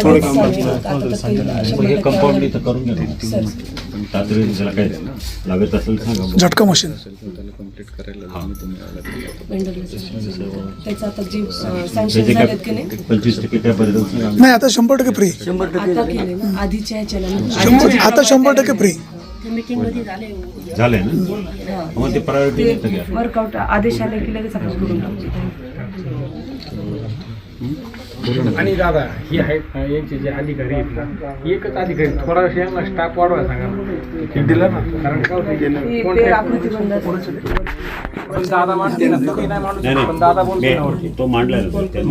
शंभर हे कंपाऊंड आवडेल. इथं करून त्याला काय लागत असेल सांगा. झटका मशीन. मेंढरला सर. त्याचं आता जे सँक्शन त्याचे झालेत की नाही? काय पंचवीस टक्के त्यापर्यंत सांगा नाही आता शंभर टक्के फ्री आता केले ना आधीच्या शंभर आता शंभर टक्के फ्री झालंय? ना? मग ते प्रायोरिटी वर्कआउट आदेश आले की लगेच आपण करून. आणि दादा ही आहेत यांचे जे अधिकारी आहेत ना एकच अधिकारी थोडा वेळ यांना स्टाफ वाढवायला सांगा ना. दिला ना कारण काय होतं, ते- ते. पण दादा मांडते ना तुम्ही नाही मांडू नाही शकत, पण दादा बोलतो ना नाही वरती. तो मांडलाय ना त्यांनी.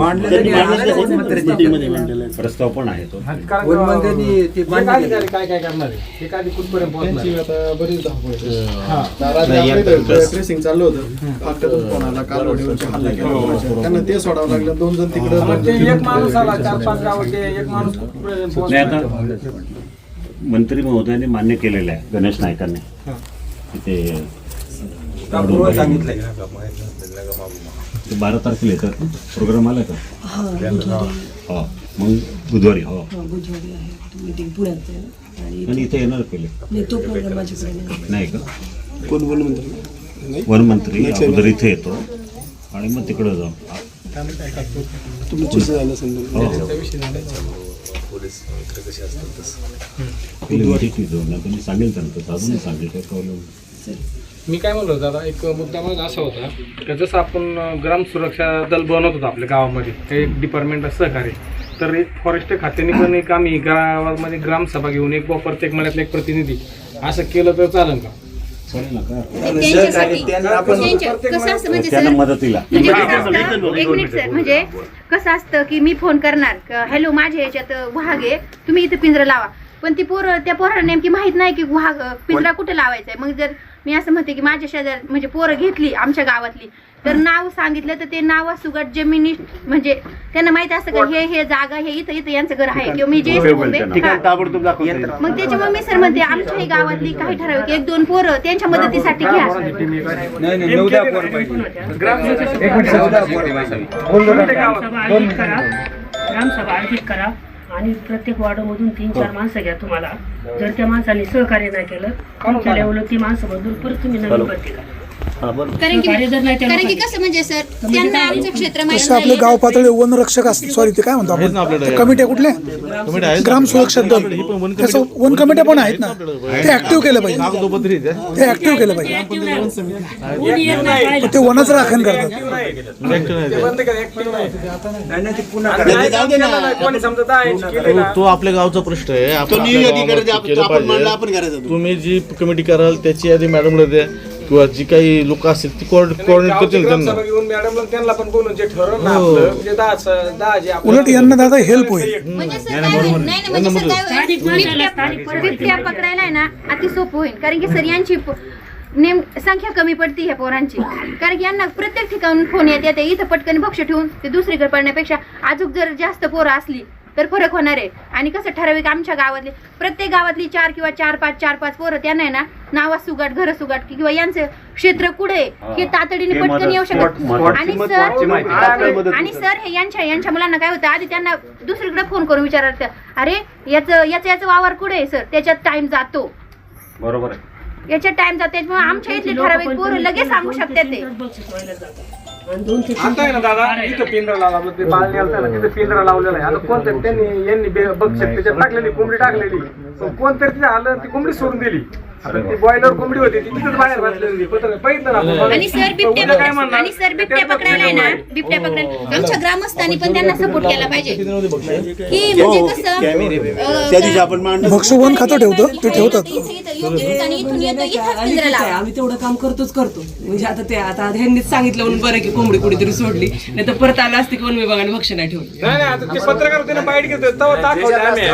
प्रस्ताव पण आहे तो कारण का- एक अधिकारी काय काय करणार आहे एक अधिकारी कुठपर्यंत पोहोचणार आहे? आता बरीच धावपळ आहे. हा. रात्री आपल्या ट्रेसिंग चाललं होतं फाटकातून फोन आला कालवडीवरचे हल्ला केला कोणाच्या. त्यांना ते सोडावं लागलं दोन जण तिकडे मग ते एक माणूस आला चार पाच गावाचे एक माणूस कुठपर्यंत नाही पोहोचणार आता मंत्री महोदयाने मान्य केलेलं आहे गणेश नायकांनी तिथे ते बारा तारखेला येतात. प्रोग्राम आला का? हा हो मग बुधवारी हो. हा बुधवारी आहे. मीटिंग पुण्यात आहे. ना. आणि आणि इथे येणार पहिले नाही तो प्रोग्राम माझ्याकडे नाही. नाही का? कोण बोल म्हणतो वनमंत्री अगोदर इथे येतो. आणि मग तिकडं जाऊ झालं समजा हो. सांगेल त्यांना अजून सांगेल काय प्रॉब्लेम मी काय म्हणलो दादा एक मुद्दा माझा असा होता की जसं आपण ग्राम सुरक्षा दल बनवत होतो आपल्या गावामध्ये ते एक डिपार्टमेंट सहकार्य तर एक फॉरेस्ट खात्याने पण एक आम्ही गावामध्ये ग्रामसभा घेऊन एक प्रत्येक महिन्यातला एक प्रतिनिधी. असं केलं तर चालेल का? त्यांच्यासाठी. त्यांच्या- कसं असतं म्हणजे त्यांना सर मदतीला. म्हणजे कसं असतं? एक मिनिट सर म्हणजे कसं असतं की मी फोन करणार? हॅलो माझ्या याच्यात वाघ आहे. तुम्ही इथे पिंजरा लावा. पण ती पोरं त्या पोराला नेमकी माहीत नाही की वाघ पिंजरा कुठे लावायचा आहे मग जर मी असं म्हणते की माझ्या शेजार म्हणजे पोरं घेतली आमच्या गावातली. तर नाव सांगितलं तर ते नावासुगट जमिनी म्हणजे त्यांना माहीत असतं का हे हे जागा हे इथं इथं यांचं घर आहे. किंवा मी जे हा. मग त्याच्यामुळे मी सर म्हणते आमच्याही गावातली काही ठराविक एक दोन पोरं त्यांच्या मदतीसाठी घ्या. ग्रामसभा आयोजित करा. ग्रामसभा आयोजित करा. आणि प्रत्येक वॉर्डमधून तीन चार माणसं घ्या तुम्हाला. जर त्या माणसाने सहकार्य नाही केलं तुमच्या लेवलला ती माणसं बदलून परत तुम्ही नवीन भरती करा. कारण की सहकार्य जर नाही त्या कारण की लोकांनी- कसं म्हणजे सर त्यांना आमचं क्षेत्र माहीत तसं आपले गाव पातळी वनरक्षक असतात सॉरी ते काय म्हणतो आपण? कमिट्या कुठल्या ग्राम सुरक्षा दल. वन कमिट्या पण आहेत ना. ते ऍक्टिव्ह केलं पाहिजे. ते ऍक्टिव्ह केलं पाहिजे. कोणी येत नाही पाहिलं. ते वनच राखण करतात. ते आपल्या गावचा प्रश्न आहे. आपण आपल्या गावामध्ये केलं पाहिजे. तुम्ही जी कमिटी कराल त्याची यादी मॅडमला द्या. किंवा जी काही लोक असतील ती कोऑर्डिनेट करतील त्यांना. ग्रामसभा घेऊन मॅडमला त्यांना पण बोलून जे ठरवलं ना आपलं म्हणजे दहा दहा जे आपलं- उलट यांना दादा help होईल. म्हणजे सर काय होईल? नाही नाही म्हणजे सर काय स्थानिक होईल माणसाला बिबट्या स्थानिक परिस्थिती बिबट्या पकडायला आहे ना अति सोपं होईल. कारण की सर यांची प- नेम संख्या कमी पडती ह्या पोरांची. कारण की यांना प्रत्येक ठिकाणून फोन येते ते इथं पटकन भक्ष ठेवून ते दुसरीकडे पडण्यापेक्षा अजून जर जास्त पोरं असली तर फरक होणार आहे. आणि कसं ठराविक आमच्या गावातले प्रत्येक गावातली चार किंवा चार पाच चार पाच पोरं त्यांना आहे ना नावा सुगाट घर सुगाट किंवा यांचं क्षेत्र कुठे आहे हे. तातडीने पटकन येऊ शकत आणि सर. आणि सर हे यांच्या यांच्या मुलांना काय होतं आधी त्यांना दुसरीकडे फोन करून विचारतात अरे याचं याचं याचं वावर कुठे आहे सर? त्याच्यात टाइम जातो. बरोबर आहे. याच्यात टाइम जातो त्याच्यामुळे आमच्या इथले ठराविक पोरं लगेच सांगू शकतात ते. बक्षीस आता आहे ना दादा इथं पिंजरा लावला आपलं ते बाळ नेलतं ना तिथं पिंजरा लावलेला आहे. आता कोणतरी त्यांनी यांनी बे- बघ त्याच्यात टाकलेली कोंबडी टाकलेली. पण कोणतरी तिथे आलं ती कोंबडी सोडून दिली. ती बॉयलर कोंबडी होती ती तिथेच बाहेर बसलेली होती. पत्र- बघितलं ना आपण. आणि सर बिबट्या उद्या काय पकड- म्हणणार? आणि सर बिबट्या पकडायला आहे ना बिबट्या पकडायला आमच्या ग्रामस्थांनी पण त्यांना सपोर्ट केला पाहिजे. की म्हणजे कसं त्या दिवशी आपण मांडलं. खातं ठेवतं ते ठेवतात. इथं- इथं योग्य ठिकाणी इथून येतो इथंच आणि पिंजरा तेच आहे, लावा आम्ही तेवढं काम करतोच करतो. म्हणजे आता ते आता ह्यांनीच सांगितलं म्हणून बरं की कोंबडी कुठेतरी सोडली. नाही तर परत आलं असते की वन विभागाने भक्ष नाही ठेवली. नाही नाही आता ते पत्रकार होते ना बाईट घेतो तेव्हा दाखवलं आम्ही.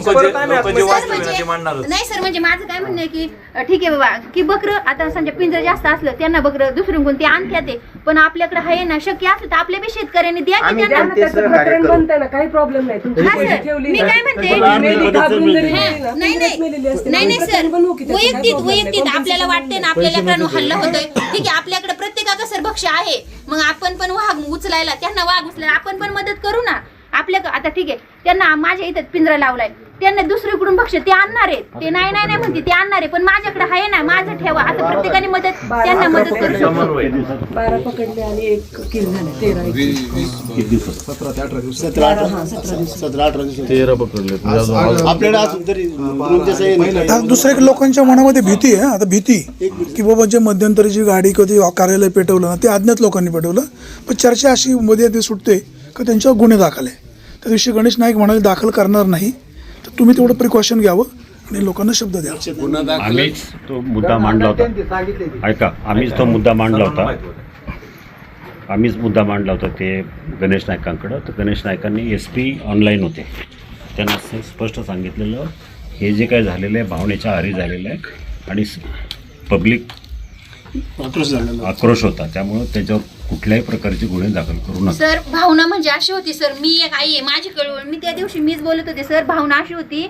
परत आम्ही आतमध्ये- सर म्हणजे नाही सर म्हणजे माझं काय म्हणणं आहे की ठीक आहे बाबा. की बकरं आता समजा पिंजर जास्त असलं त्यांना बकरं दुसरून कोण ते आणत्या ते. पण आपल्याकडे आहे ना शक्य असलं तर आपल्या बी शेतकऱ्यांनी द्या की त्यांना. त्याचं प्रकरण बनतंय ना काही प्रॉब्लेम नाही. तुमची हा, पैसे सर. ठेवली मी. काय म्हणते? तर मेली, घाबरून जरी हा, मेली ना, नाही पिंजऱ्यात मेलेली नाही सर. प्रकरण बनवू की त्याचं काही वैयक्तिक problem नाही. वैयक्तिक आपल्याला वाटते ना आपल्या लेकरांनो हल्ला होतोय. ठीक आहे आपल्याकडे प्रत्येकाचं सर भक्ष आहे. मग आपण पण वाघ उचलायला त्यांना वाघ उचलायला आपण पण मदत करू ना. आपल्या आता ठीक आहे त्यांना माझ्या इथं पिंजरा लावलाय. त्यांना दुसरीकडून बक्ष ते आणणार आहेत. ते नाही नाही नाही म्हणते ते आणणार आहे पण माझ्याकडे आहे ना माझं ठेवा. आता प्रत्येकाने मदत त्यांना मदत करू. शकतो बारा पकडले आणि एक किल झाले तेरा एक किती दिवसात सतरा ते अठरा दिवस सतरा अठरा सतरा अठरा दिवस तेरा पकडले. अजून आज- आपल्याला असून तरी म्हणून तसं नाही. आता दुसऱ्या लोकांच्या मनामध्ये भीती आहे आता भीती. की बाबा जे मध्यंतरीची गाडी कधी कार्यालय पेटवलं ना ते अज्ञात लोकांनी पेटवलं. पण चर्चा अशी मध्ये ती सुटते का त्यांच्यावर गुन्हे दाखल आहे. त्या दिवशी गणेश नाईक म्हणाले दाखल करणार नाही. तुम्ही तेवढं प्रिकॉशन घ्यावं आणि लोकांना शब्द द्यावा आम्हीच तो मुद्दा मांडला होता. ऐका आम्हीच तो मुद्दा मांडला होता. आम्हीच मुद्दा मांडला होता ते गणेश नायकांकडं. तर गणेश नायकांनी एस पी ऑनलाईन होते. त्यांना असं स्पष्ट सांगितलेलं हे जे काय झालेलं आहे भावनेच्या आहारी झालेलं आहे आणि पब्लिक आक्रोश झालेला आक्रोश होता. त्यामुळं त्याच्यावर कुठल्याही प्रकारचे गुन्हे दाखल करू नका. सर भावना म्हणजे अशी होती सर. मी एक आई आहे माझी कळवळ. मी त्या दिवशी मीच बोलत होते सर भावना अशी होती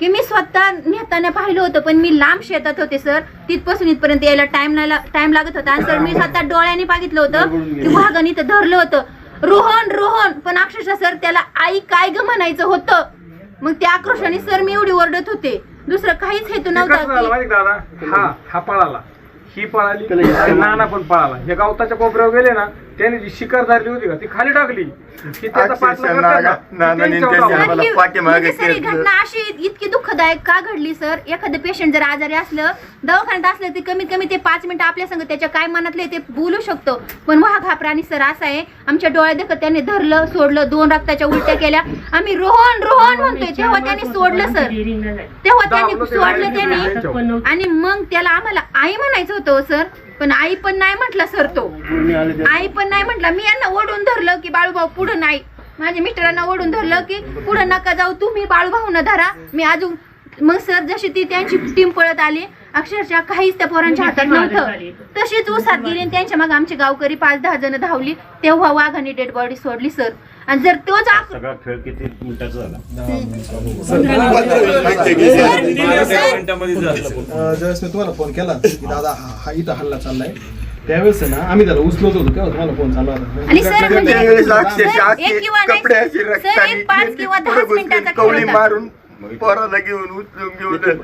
की मी स्वतः नेताना पाहिलं होतं पण मी लांब शेतात होते सर. तिथपासून इथपर्यंत यायला टाइम नाही टाइम लागत होता. आणि सर मी स्वतः डोळ्याने बघितलं होतं की वाघाने इथं धरलं होतं. रोहन रोहन. पण अक्षरशः सर त्याला आई काय ग म्हणायचं होतं? मग त्या आक्रोशाने सर मी एवढी ओरडत होते. दुसरं काहीच हेतू नव्हता हा हा पळाला. ही पळाली. नाना पण पळाला. हे गवताच्या कोपऱ्यावर गेले ना त्याने जी शिकार धरली होती का ती खाली टाकली. त्याचा पाठलाग करतात ना, म्हणजे सर ही घटना अशी इतकी दुःखदायक का घडली सर? एखादं पेशंट जर आजारी असलं दवाखान्यात असलं ते कमीत कमी ते पाच मिनिटं आपल्या संग त्याच्या काय मनातले ते बोलू शकतो. पण वाघ हा प्राणी सर असा आहे आमच्या डोळ्यात देखत त्याने धरलं सोडलं दोन रक्ताच्या उलट्या केल्या. आम्ही रोहन रोहन म्हणतोय तेव्हा त्याने सोडलं सर. तेव्हा त्यांनी सोडलं त्यांनी. आणि मग त्याला आम्हाला आई म्हणायचं होतं हो, सर पण आई पण नाही म्हटला सर तो. आई पण नाही म्हटला. मी यांना ओढून धरलं की बाळूभाऊ पुढं नाही. माझ्या मिस्टरांना ओढून धरलं की पुढं नका जाऊ तुम्ही बाळूभाऊना धरा. मी अजून मग सर जशी ती त्यांची टीम पळत आली अक्षरशः काहीच त्या पोरांच्या हातात नव्हतं. तशीच ऊसात गेली आणि त्यांच्या मग आमचे गावकरी पाच दहा जण धावली. तेव्हा वाघाने डेड बॉडी सोडली सर. आणि जर तोच आक- सगळा खेळ किती मिनिटाचा झाला अं, ज्यावेळेस मी तुम्हाला फोन केला की दादा हा हा इथं हल्ला चाललाय त्यावेळेस आहे ना आम्ही त्याला उचलत होतो तेव्हा तुम्हाला फोन चालला होता आणि सर म्हणजे त्यावेळेस अक्षरशः सर, एक किंवा नाही, कपडे असे सर, रक्ताने एक पाच किंवा मिनिटाचा खेळ कवळी होता. मारून पोराला घेऊन उचलून घेऊन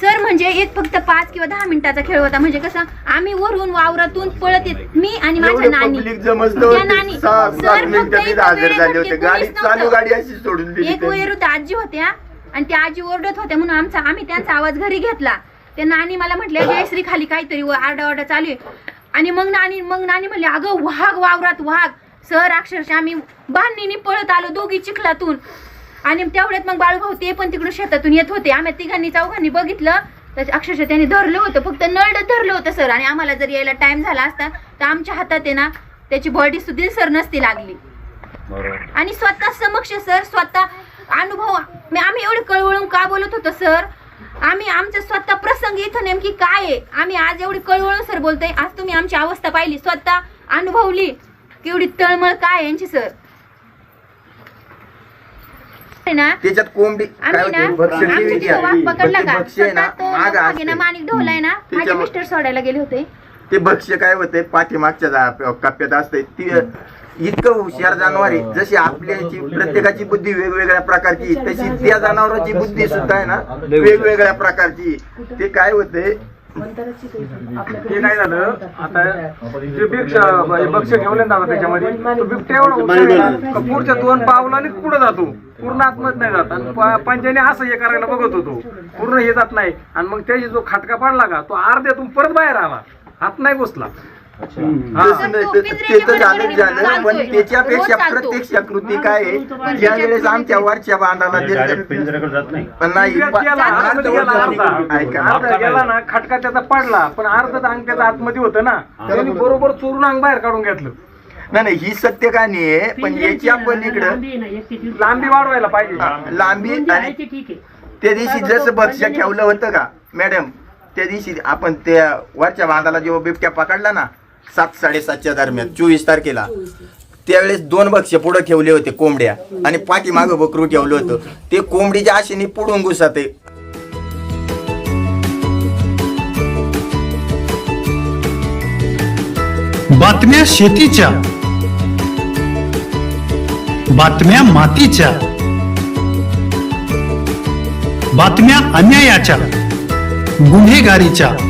सर म्हणजे एक फक्त पाच किंवा दहा मिनिटाचा खेळ होता. म्हणजे कसं आम्ही वरून वावरातून पळत येत मी आणि माझ्या नानी. पब्लिक जमजलं त्या होतं नानी सहा सर सात फक्त मिनिटं तिथे इथं हजर झाले वेळेसाठी होते गाडी कोणीच चालू नव्हतं. गाडी अशी सोडून दिली एक त्यांनी. वैरुद्ध आजी होत्या. आणि त्या आजी ओरडत होत्या म्हणून आमचा आम्ही त्यांचा आवाज घरी घेतला. त्या नानी मला म्हटल्या जयश्री खाली काहीतरी आरडा ओरडा चालू आहे. आणि मग नानी मग नानी म्हणले अगं वाघ वावरात वाघ. सर अक्षरशः आम्ही बांधणीने पळत आलो दोघी चिखलातून. आणि तेवढ्यात मग बाळूभाऊ ते पण तिकडून शेतातून येत होते. आम्ही तिघांनी चौघांनी बघितलं. तर अक्षरशः त्यांनी धरलं होतं. फक्त नळड धरलं होतं सर. आणि आम्हाला जर यायला टाइम झाला असता तर आमच्या हातात आहे ना त्याची बॉडी सुद्धा सर नसती लागली. आणि स्वतः समक्ष सर स्वतः अनुभव आम्ही एवढे कळवळून का बोलत होतो सर? आम्ही आमचं स्वतः प्रसंग इथं नेमकी काय आहे? आम्ही आज एवढी कळवळून सर बोलतोय. आज तुम्ही आमची अवस्था पाहिली स्वतः अनुभवली. केवढी तळमळ काय यांची सर? आहे ना त्याच्यात कोंबडी काय आम्ही ना होते? भक्ष्य आम्ही टी तिथं वाघ पकडला का? आहे. ना स्वतः तो माग वाघ आहे ना माणिक ढोलाय ना माझे मिस्टर सोडायला गेले होते. ते भक्ष्य काय होते? पाठीमागच्या जा- कप्प्यात असते. ती इतकं हुशार जनावर आहे. जशी आपल्याची प्रत्येकाची बुद्धी वेगवेगळ्या प्रकारची तशी त्या जनावरांची बुद्धी सुद्धा आहे ना वेगवेगळ्या प्रकारची. ते काय होते? ते काय झालं? आता ते बिबट्या बक्ष ठेवले ना त्याच्यामध्ये. तो बिबट्या एवढा का पुढच्या दोन पावलांनीच पुढे जातो? पूर्ण आतमध्ये नाही जात. आणि प- पंजाने असं हे करायला बघत होतो. पूर्ण हे जात नाही. आणि मग त्याची जो खटका पडला का तो अर्ध्यातून परत बाहेर आला. हात नाही घुसला. नाही, ते- ते तर झालंच झालं पण त्याच्यापेक्षा प्रत्यक्ष कृती काय आहे? ज्या वेळेस आमच्या वरच्या बांधाला नाही. पण नाही गेला, ना. खटका त्याचा पडला पण अर्ध अंग त्याचा आतमध्ये होतं ना. त्यांनी बरोबर चोरून अंग बाहेर काढून घेतलं. नाही नाही ही सत्य कहाणी आहे? पण याच्या पलीकडं लांबी वाढवायला पाहिजे. लांबी त्या दिवशी जसं बक्ष ठेवलं होतं का मॅडम त्या दिवशी आपण त्या वरच्या बांधाला जेव्हा बिबट्या पकडला ना सात साडेसातच्या दरम्यान चोवीस तारखेला. त्यावेळेस दोन बक्ष पुढे ठेवले होते कोंबड्या आणि पाठीमागं बकरू ठेवलं होतं. ते कोंबडीच्या आशेने पुढून घुसाते. बातम्या शेतीच्या. बातम्या मातीच्या. बातम्या अन्यायाच्या. गुन्हेगारीच्या.